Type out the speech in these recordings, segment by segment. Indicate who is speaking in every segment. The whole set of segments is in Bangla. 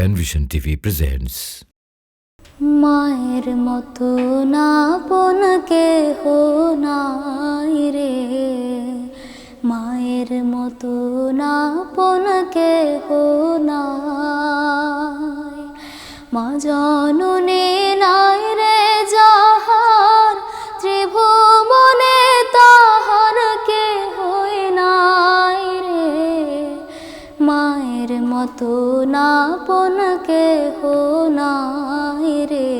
Speaker 1: প্যানভিশন টিভি প্রেজেন্টস
Speaker 2: মায়ের মতো না পন কেহ নাই রে। মায়ের মতো না পন কেহ নাই। মা জননে মায়ের মতো না পন কেহ নাই রে।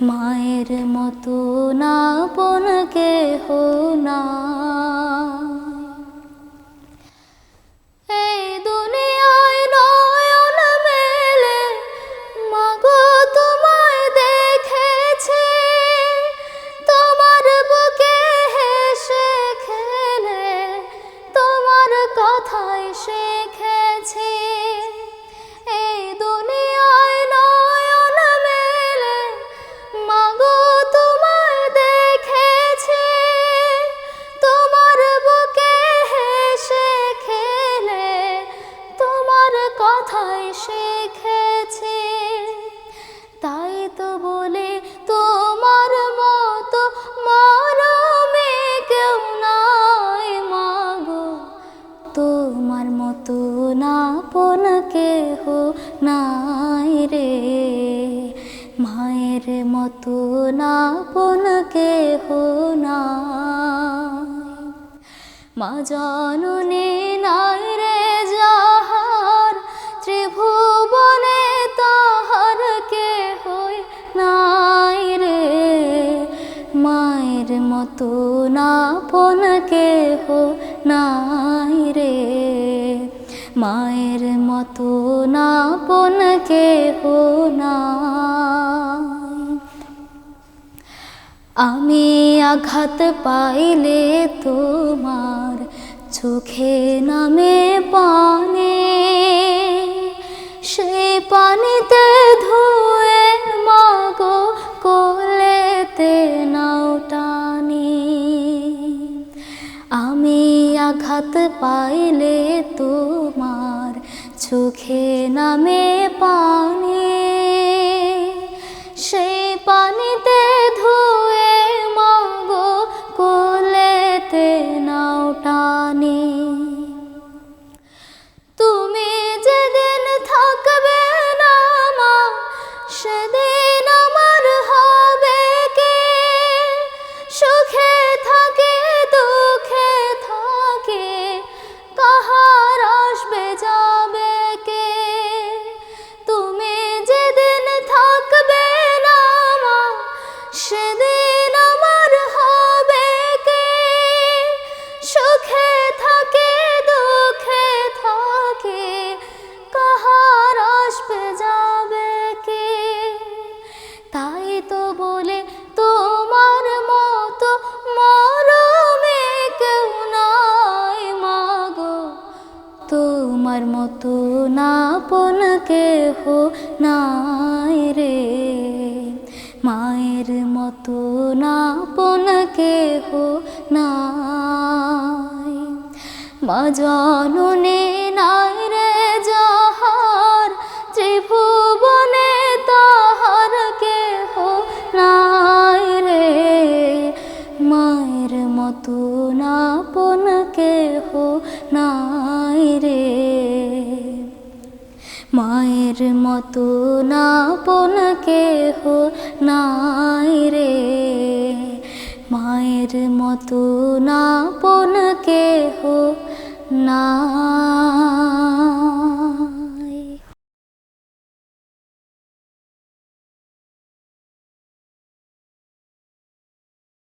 Speaker 2: মায়ের মতো না পন কেহ নাই। এই দুনিয়ায় শিখেছি। তাই তো বলে তোমার মতো মরমে কেউ নাই মাগো। তোমার মতো না পন কেহ নাই রে। মায়ের মতো না পন কেহ নাই। মা জননী মায়ের মতো না পন কেহ নাই রে। মায়ের মতো না পন কেহ নাই। আমি আঘাত পাইলে তোমার চোখে নামে পানে পাইলে তোমার চোখে নামে পানি তোমার মতো না পন কেহ নাই রে। মায়ের মতো না পন কেহ নাই। মা নাই মায়ের মতো না পোন কেহ নাই রে। মায়ের মতো না পোন কেহ না